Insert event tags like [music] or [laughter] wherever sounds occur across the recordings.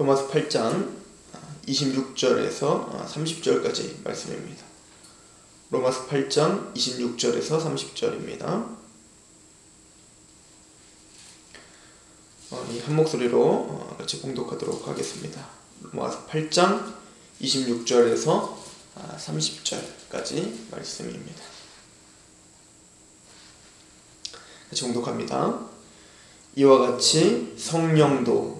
로마서 8장 26절에서 30절까지 말씀입니다. 로마서 8장 26절에서 30절입니다. 한 목소리로 같이 봉독하도록 하겠습니다. 로마서 8장 26절에서 30절까지 말씀입니다. 같이 봉독합니다. 이와 같이 성령도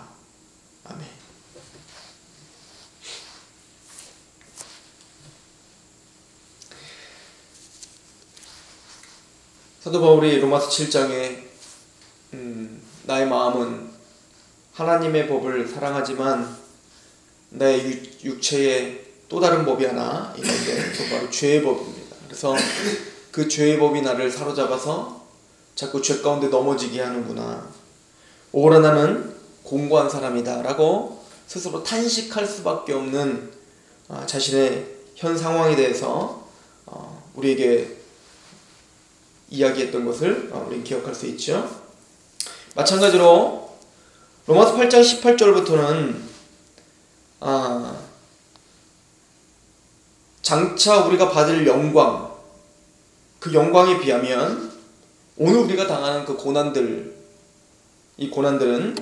사도 바울이 로마서 7장에 음, 나의 마음은 하나님의 법을 사랑하지만 내 육체에 또 다른 법이 하나 있는데 그 바로 죄의 법입니다. 그래서 그 죄의 법이 나를 사로잡아서 자꾸 죄 가운데 넘어지게 하는구나. 오라 나는 공고한 사람이다 라고 스스로 탄식할 수밖에 없는 아, 자신의 현 상황에 대해서 어, 우리에게 이야기했던 것을 어, 우리 기억할 수 있죠. 마찬가지로 로마서 8장 18절부터는 아, 장차 우리가 받을 영광, 그 영광에 비하면 오늘 우리가 당하는 그 고난들, 이 고난들은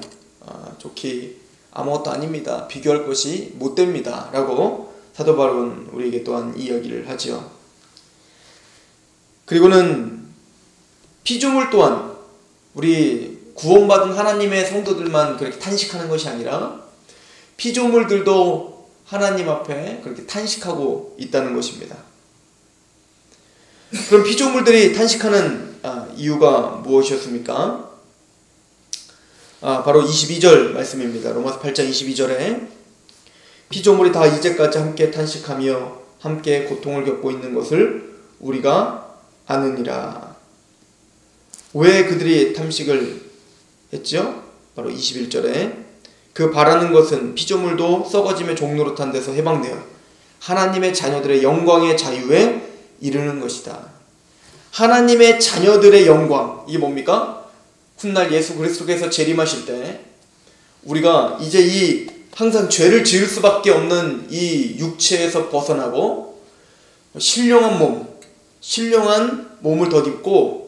아, 좋게 아무것도 아닙니다. 비교할 것이 못 됩니다. 라고 사도 바울은 우리에게 또한 이야기를 하지요. 그리고는 피조물 또한 우리 구원받은 하나님의 성도들만 그렇게 탄식하는 것이 아니라 피조물들도 하나님 앞에 그렇게 탄식하고 있다는 것입니다. 그럼 피조물들이 탄식하는 아, 이유가 무엇이었습니까? 아, 바로 22절 말씀입니다. 로마서 8장 22절에 피조물이 다 이제까지 함께 탄식하며 함께 고통을 겪고 있는 것을 우리가 아느니라. 왜 그들이 탐식을 했죠? 바로 21절에 그 바라는 것은 피조물도 썩어짐의 종노릇한 데서 해방되어 하나님의 자녀들의 영광의 자유에 이르는 것이다. 하나님의 자녀들의 영광 이게 뭡니까? 훗날 예수 그리스도께서 재림하실 때 우리가 이제 이 항상 죄를 지을 수밖에 없는 이 육체에서 벗어나고 신령한 몸, 신령한 몸을 덧입고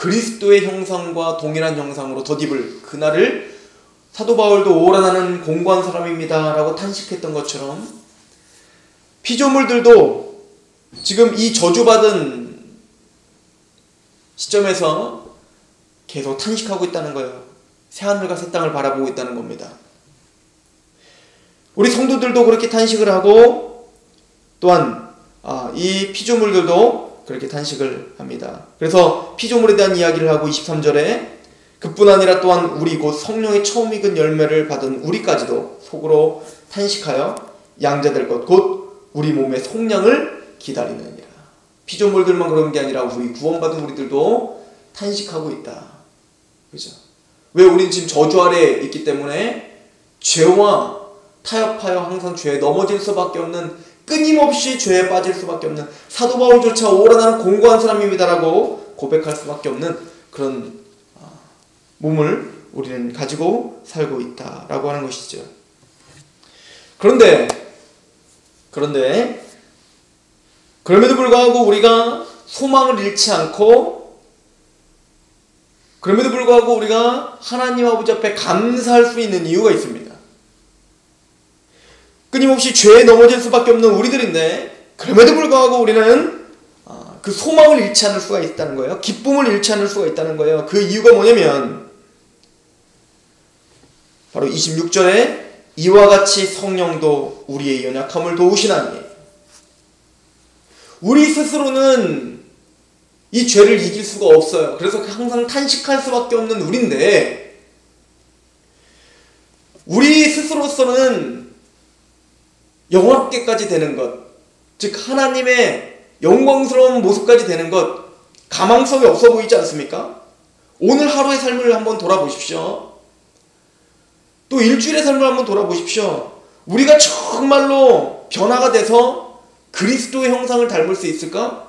그리스도의 형상과 동일한 형상으로 덧입을 그날을 사도 바울도 오라나는 공고한 사람입니다. 라고 탄식했던 것처럼 피조물들도 지금 이 저주받은 시점에서 계속 탄식하고 있다는 거예요. 새하늘과 새 땅을 바라보고 있다는 겁니다. 우리 성도들도 그렇게 탄식을 하고 또한 아, 이 피조물들도 그렇게 탄식을 합니다. 그래서 피조물에 대한 이야기를 하고 23절에 그뿐 아니라 또한 우리 곧 성령의 처음 익은 열매를 받은 우리까지도 속으로 탄식하여 양자될 것 곧 우리 몸의 속량을 기다리느니라. 피조물들만 그런 게 아니라 우리 구원받은 우리들도 탄식하고 있다. 그죠? 왜 우리는 지금 저주 아래 있기 때문에 죄와 타협하여 항상 죄에 넘어질 수밖에 없는 끊임없이 죄에 빠질 수밖에 없는 사도 바울조차 오라 나는 공고한 사람입니다라고 고백할 수밖에 없는 그런 몸을 우리는 가지고 살고 있다라고 하는 것이죠. 그런데 그런데 그럼에도 불구하고 우리가 소망을 잃지 않고 그럼에도 불구하고 우리가 하나님 아버지 앞에 감사할 수 있는 이유가 있습니다. 끊임없이 죄에 넘어질 수밖에 없는 우리들인데 그럼에도 불구하고 우리는 그 소망을 잃지 않을 수가 있다는 거예요. 기쁨을 잃지 않을 수가 있다는 거예요. 그 이유가 뭐냐면 바로 26절에 이와 같이 성령도 우리의 연약함을 도우시나니 우리 스스로는 이 죄를 이길 수가 없어요. 그래서 항상 탄식할 수밖에 없는 우리인데 우리 스스로서는 영화롭게까지 되는 것, 즉 하나님의 영광스러운 모습까지 되는 것 가망성이 없어 보이지 않습니까? 오늘 하루의 삶을 한번 돌아보십시오. 또 일주일의 삶을 한번 돌아보십시오. 우리가 정말로 변화가 돼서 그리스도의 형상을 닮을 수 있을까?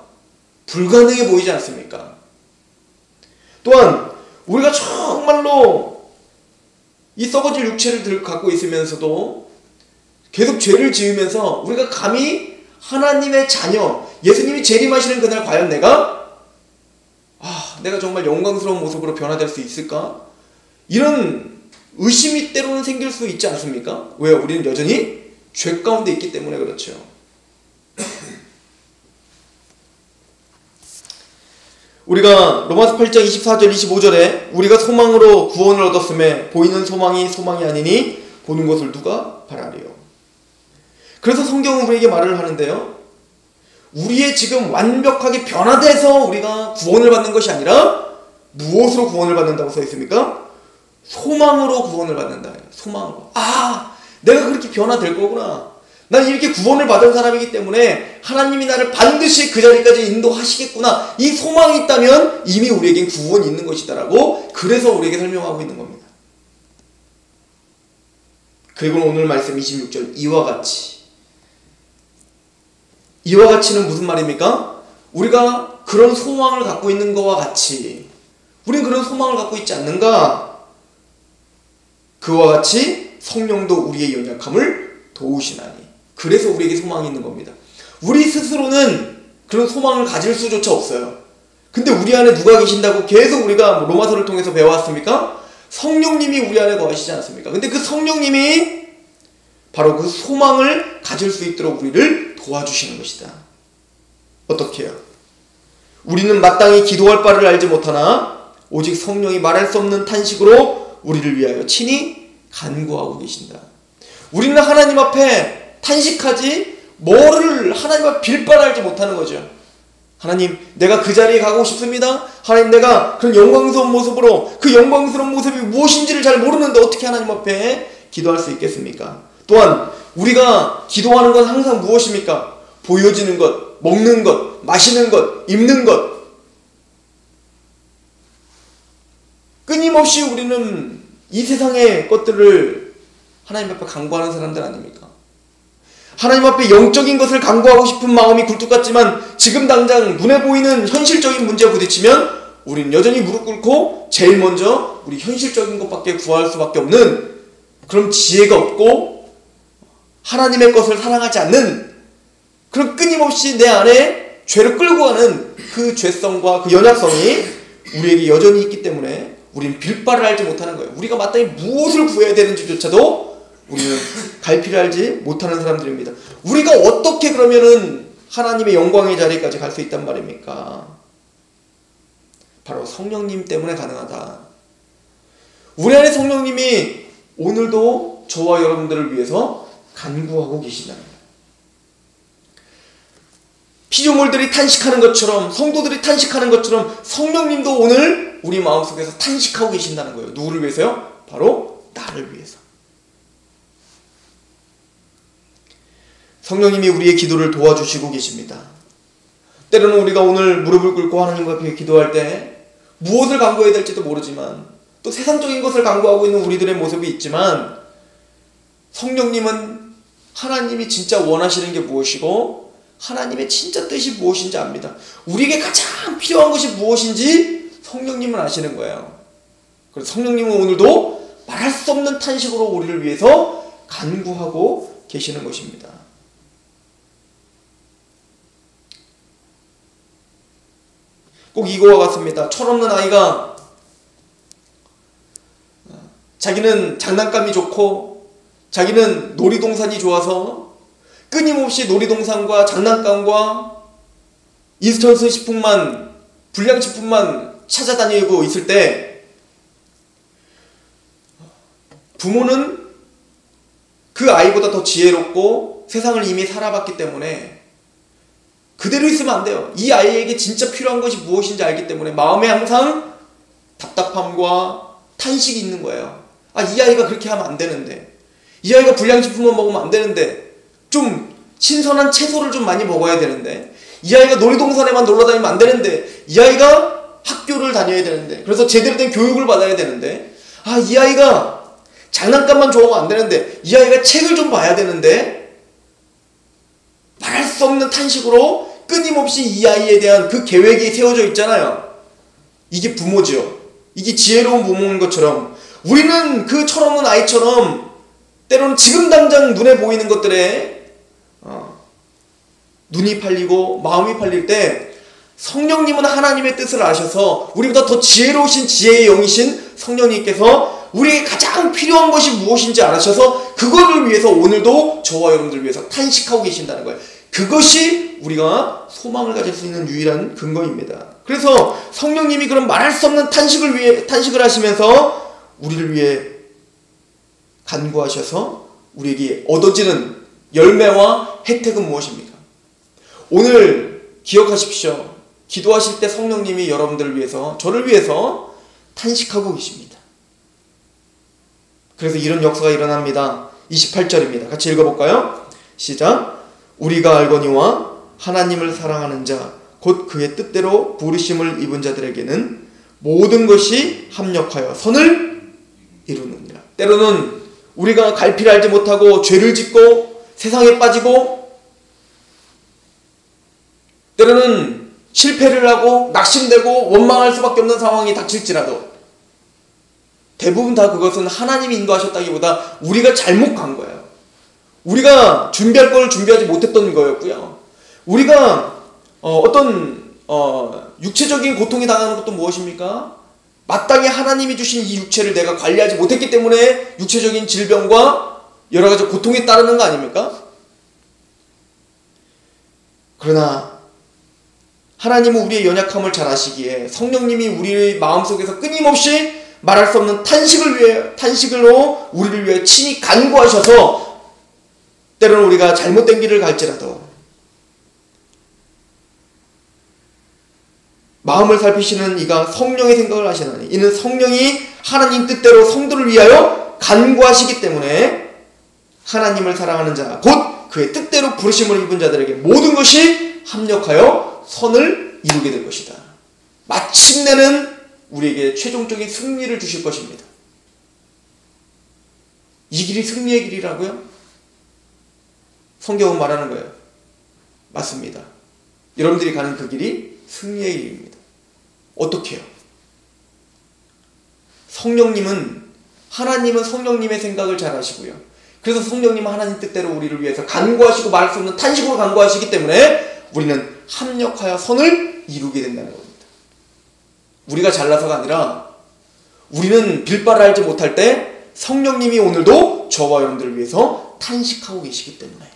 불가능해 보이지 않습니까? 또한 우리가 정말로 이 썩어질 육체를 갖고 있으면서도 계속 죄를 지으면서 우리가 감히 하나님의 자녀, 예수님이 재림하시는 그날 과연 내가 아, 내가 정말 영광스러운 모습으로 변화될 수 있을까? 이런 의심이 때로는 생길 수 있지 않습니까? 왜요? 우리는 여전히 죄 가운데 있기 때문에 그렇죠. [clears throat] 우리가 로마서 8장 24절 25절에 우리가 소망으로 구원을 얻었음에 보이는 소망이 소망이 아니니 보는 것을 누가 바라리요. 그래서 성경은 우리에게 말을 하는데요. 우리의 지금 완벽하게 변화돼서 우리가 구원을 받는 것이 아니라 무엇으로 구원을 받는다고 써 있습니까? 소망으로 구원을 받는다. 소망으로. 아, 내가 그렇게 변화될 거구나. 난 이렇게 구원을 받은 사람이기 때문에 하나님이 나를 반드시 그 자리까지 인도하시겠구나. 이 소망이 있다면 이미 우리에겐 구원이 있는 것이다라고 그래서 우리에게 설명하고 있는 겁니다. 그리고 오늘 말씀 26절 이와 같이 이와 같이는 무슨 말입니까? 우리가 그런 소망을 갖고 있는 것과 같이 우리는 그런 소망을 갖고 있지 않는가? 그와 같이 성령도 우리의 연약함을 도우시나니 그래서 우리에게 소망이 있는 겁니다. 우리 스스로는 그런 소망을 가질 수조차 없어요. 근데 우리 안에 누가 계신다고 계속 우리가 뭐 로마서를 통해서 배워왔습니까? 성령님이 우리 안에 거하시지 않습니까? 근데 그 성령님이 바로 그 소망을 가질 수 있도록 우리를 도와주시는 것이다. 어떻게 해요? 우리는 마땅히 기도할 바를 알지 못하나 오직 성령이 말할 수 없는 탄식으로 우리를 위하여 친히 간구하고 계신다. 우리는 하나님 앞에 탄식하지 뭐를 하나님 앞에 빌바랄지 못하는 거죠. 하나님, 내가 그 자리에 가고 싶습니다. 하나님, 내가 그런 영광스러운 모습으로 그 영광스러운 모습이 무엇인지를 잘 모르는데 어떻게 하나님 앞에 기도할 수 있겠습니까? 또한 우리가 기도하는 건 항상 무엇입니까? 보여지는 것, 먹는 것, 마시는 것, 입는 것. 끊임없이 우리는 이 세상의 것들을 하나님 앞에 강구하는 사람들 아닙니까? 하나님 앞에 영적인 것을 강구하고 싶은 마음이 굴뚝 같지만 지금 당장 눈에 보이는 현실적인 문제와 부딪히면 우리는 여전히 무릎 꿇고 제일 먼저 우리 현실적인 것밖에 구할 수밖에 없는 그런 지혜가 없고 하나님의 것을 사랑하지 않는 그런 끊임없이 내 안에 죄를 끌고 가는 그 죄성과 그 연약성이 우리에게 여전히 있기 때문에 우리는 빌바를 알지 못하는 거예요. 우리가 마땅히 무엇을 구해야 되는지조차도 우리는 갈피를 알지 못하는 사람들입니다. 우리가 어떻게 그러면은 하나님의 영광의 자리까지 갈 수 있단 말입니까? 바로 성령님 때문에 가능하다. 우리 안에 성령님이 오늘도 저와 여러분들을 위해서 간구하고 거예요. 피조물들이 탄식하는 것처럼 성도들이 탄식하는 것처럼 성령님도 오늘 우리 마음속에서 탄식하고 계신다는 거예요. 누구를 위해서요? 바로 나를 위해서. 성령님이 우리의 기도를 도와주시고 계십니다. 때로는 우리가 오늘 무릎을 꿇고 하나님 앞에 기도할 때 무엇을 강구해야 될지도 모르지만 또 세상적인 것을 강구하고 있는 우리들의 모습이 있지만 성령님은 하나님이 진짜 원하시는 게 무엇이고 하나님의 진짜 뜻이 무엇인지 압니다. 우리에게 가장 필요한 것이 무엇인지 성령님은 아시는 거예요. 그래서 성령님은 오늘도 말할 수 없는 탄식으로 우리를 위해서 간구하고 계시는 것입니다. 꼭 이거와 같습니다. 철없는 아이가 자기는 장난감이 좋고 자기는 놀이동산이 좋아서 끊임없이 놀이동산과 장난감과 인스턴트 식품만 불량식품만 찾아다니고 있을 때 부모는 그 아이보다 더 지혜롭고 세상을 이미 살아봤기 때문에 그대로 있으면 안 돼요. 이 아이에게 진짜 필요한 것이 무엇인지 알기 때문에 마음에 항상 답답함과 탄식이 있는 거예요. 아, 이 아이가 그렇게 하면 안 되는데. 이 아이가 불량식품만 먹으면 안 되는데. 좀 신선한 채소를 좀 많이 먹어야 되는데. 이 아이가 놀이동산에만 놀러 다니면 안 되는데. 이 아이가 학교를 다녀야 되는데. 그래서 제대로 된 교육을 받아야 되는데. 아, 이 아이가 장난감만 좋아하면 안 되는데. 이 아이가 책을 좀 봐야 되는데. 말할 수 없는 탄식으로 끊임없이 이 아이에 대한 그 계획이 세워져 있잖아요. 이게 부모지요. 이게 지혜로운 부모인 것처럼 우리는 그 철없는 아이처럼 때로는 지금 당장 눈에 보이는 것들에 어, 눈이 팔리고 마음이 팔릴 때 성령님은 하나님의 뜻을 아셔서 우리보다 더 지혜로우신 지혜의 영이신 성령님께서 우리에게 가장 필요한 것이 무엇인지 알아셔서 그거를 위해서 오늘도 저와 여러분들 위해서 탄식하고 계신다는 거예요. 그것이 우리가 소망을 가질 수 있는 유일한 근거입니다. 그래서 성령님이 그런 말할 수 없는 탄식을 위해 탄식을 하시면서 우리를 위해 간구하셔서 우리에게 얻어지는 열매와 혜택은 무엇입니까? 오늘 기억하십시오. 기도하실 때 성령님이 여러분들을 위해서 저를 위해서 탄식하고 계십니다. 그래서 이런 역사가 일어납니다. 28절입니다. 같이 읽어볼까요? 시작. 우리가 알거니와 하나님을 사랑하는 자, 곧 그의 뜻대로 부르심을 입은 자들에게는 모든 것이 합력하여 선을 이루느니라. 때로는 우리가 갈피를 알지 못하고 죄를 짓고 세상에 빠지고 때로는 실패를 하고 낙심되고 원망할 수밖에 없는 상황이 닥칠지라도 대부분 다 그것은 하나님이 인도하셨다기보다 우리가 잘못 간 거예요. 우리가 준비할 걸 준비하지 못했던 거였고요. 우리가 어, 떤 어, 육체적인 고통이 당하는 것도 무엇입니까? 마땅히 하나님이 주신 이 육체를 내가 관리하지 못했기 때문에 육체적인 질병과 여러 가지 고통이 따르는 거 아닙니까? 그러나 하나님은 우리의 연약함을 잘 아시기에 성령님이 우리의 마음속에서 끊임없이 말할 수 없는 탄식을 위해 탄식으로 우리를 위해 친히 간구하셔서 때로는 우리가 잘못된 길을 갈지라도 마음을 살피시는 이가 성령의 생각을 하시나니 이는 성령이 하나님 뜻대로 성도를 위하여 간구하시기 때문에 하나님을 사랑하는 자 곧 그의 뜻대로 부르심을 입은 자들에게 모든 것이 합력하여 선을 이루게 될 것이다. 마침내는 우리에게 최종적인 승리를 주실 것입니다. 이 길이 승리의 길이라고요? 성경은 말하는 거예요. 맞습니다. 여러분들이 가는 그 길이 승리의 길입니다. 어떻게 해요? 성령님은 하나님은 성령님의 생각을 잘 아시고요. 그래서 성령님은 하나님 뜻대로 우리를 위해서 간구하시고 말할 수 없는 탄식으로 간구하시기 때문에 우리는 합력하여 선을 이루게 된다는 겁니다. 우리가 잘나서가 아니라 우리는 빌바를 알지 못할 때 성령님이 오늘도 저와 여러분들을 위해서 탄식하고 계시기 때문에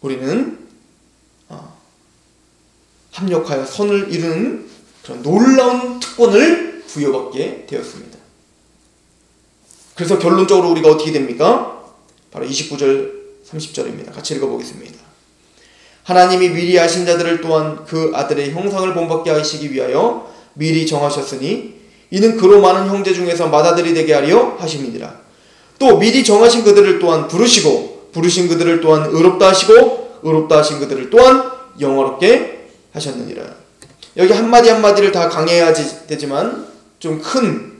우리는 어, 합력하여 선을 이루는 그런 놀라운 특권을 부여받게 되었습니다. 그래서 결론적으로 우리가 어떻게 됩니까? 바로 29절 30절입니다. 같이 읽어보겠습니다. 하나님이 미리 아신 자들을 또한 그 아들의 형상을 본받게 하시기 위하여 미리 정하셨으니 이는 그로 많은 형제 중에서 맏아들이 되게 하려 하심이니라. 또 미리 정하신 그들을 또한 부르시고 부르신 그들을 또한 의롭다 하시고 의롭다 하신 그들을 또한 영화롭게 하셨느니라. 여기 한마디 한마디를 다 강해야 되지만 좀큰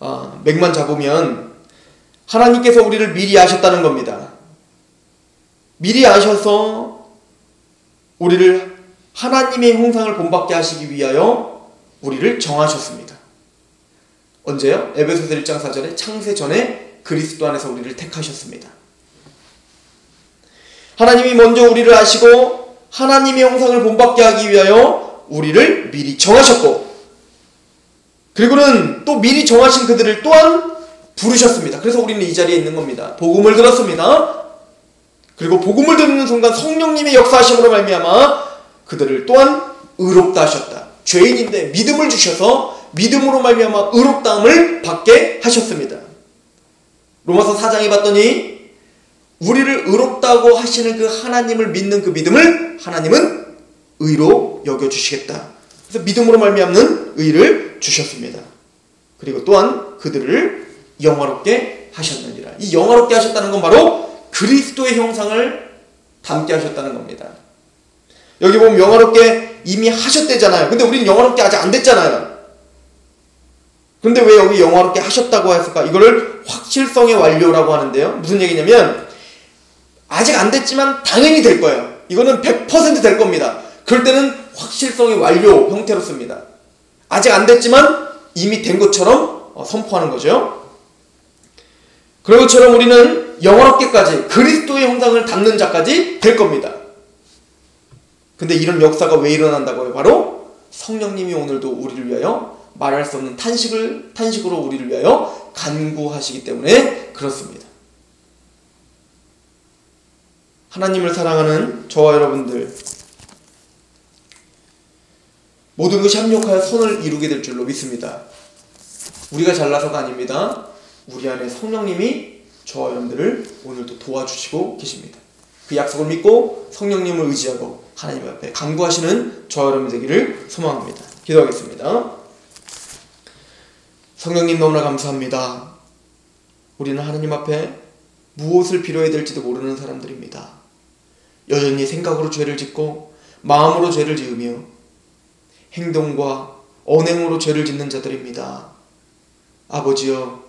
어, 맥만 잡으면 하나님께서 우리를 미리 아셨다는 겁니다. 미리 아셔서 우리를 하나님의 형상을 본받게 하시기 위하여 우리를 정하셨습니다. 언제요? 에베소서 1장 4절에 창세 전에 그리스도 안에서 우리를 택하셨습니다. 하나님이 먼저 우리를 아시고 하나님의 형상을 본받게 하기 위하여 우리를 미리 정하셨고 그리고는 또 미리 정하신 그들을 또한 부르셨습니다. 그래서 우리는 이 자리에 있는 겁니다. 복음을 들었습니다. 그리고 복음을 듣는 순간 성령님의 역사하심으로 말미암아 그들을 또한 의롭다 하셨다. 죄인인데 믿음을 주셔서 믿음으로 말미암아 의롭다함을 받게 하셨습니다. 로마서 4장에 봤더니 우리를 의롭다고 하시는 그 하나님을 믿는 그 믿음을 하나님은 의로 여겨 주시겠다. 그래서 믿음으로 말미암는 의를 주셨습니다. 그리고 또한 그들을 영화롭게 하셨느니라. 이 영화롭게 하셨다는 건 바로 그리스도의 형상을 담게 하셨다는 겁니다. 여기 보면 영화롭게 이미 하셨대잖아요. 근데 우리는 영화롭게 아직 안 됐잖아요. 근데 왜 여기 영화롭게 하셨다고 했을까? 이거를 확실성의 완료라고 하는데요. 무슨 얘기냐면 아직 안 됐지만 당연히 될 거예요. 이거는 100%될 겁니다. 그럴 때는 확실성의 완료 형태로 씁니다. 아직 안 됐지만 이미 된 것처럼 어, 선포하는 거죠. 그런 것처럼 우리는 영원롭게까지 그리스도의 형상을 담는 자까지 될 겁니다. 근데 이런 역사가 왜 일어난다고요? 바로 성령님이 오늘도 우리를 위하여 말할 수 없는 탄식을 탄식으로 우리를 위하여 간구하시기 때문에 그렇습니다. 하나님을 사랑하는 저와 여러분들 모든 것이 합력하여 선을 이루게 될 줄로 믿습니다. 우리가 잘나서가 아닙니다. 우리 안에 성령님이 저와 여러분들을 오늘도 도와주시고 계십니다. 그 약속을 믿고 성령님을 의지하고 하나님 앞에 간구하시는 저와 여러분 되기를 소망합니다. 기도하겠습니다. 성령님 너무나 감사합니다. 우리는 하나님 앞에 무엇을 빌어야 될지도 모르는 사람들입니다. 여전히 생각으로 죄를 짓고 마음으로 죄를 지으며 행동과 언행으로 죄를 짓는 자들입니다. 아버지여,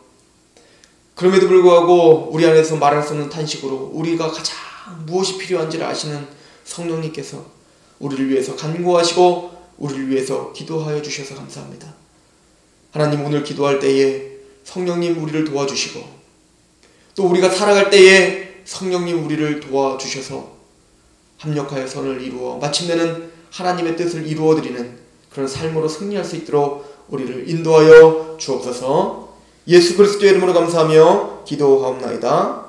그럼에도 불구하고 우리 안에서 말할 수 없는 탄식으로 우리가 가장 무엇이 필요한지를 아시는 성령님께서 우리를 위해서 간구하시고 우리를 위해서 기도하여 주셔서 감사합니다. 하나님 오늘 기도할 때에 성령님 우리를 도와주시고 또 우리가 살아갈 때에 성령님 우리를 도와주셔서 합력하여 선을 이루어 마침내는 하나님의 뜻을 이루어 드리는 그런 삶으로 승리할 수 있도록 우리를 인도하여 주옵소서. 예수 그리스도의 이름으로 감사하며 기도하옵나이다.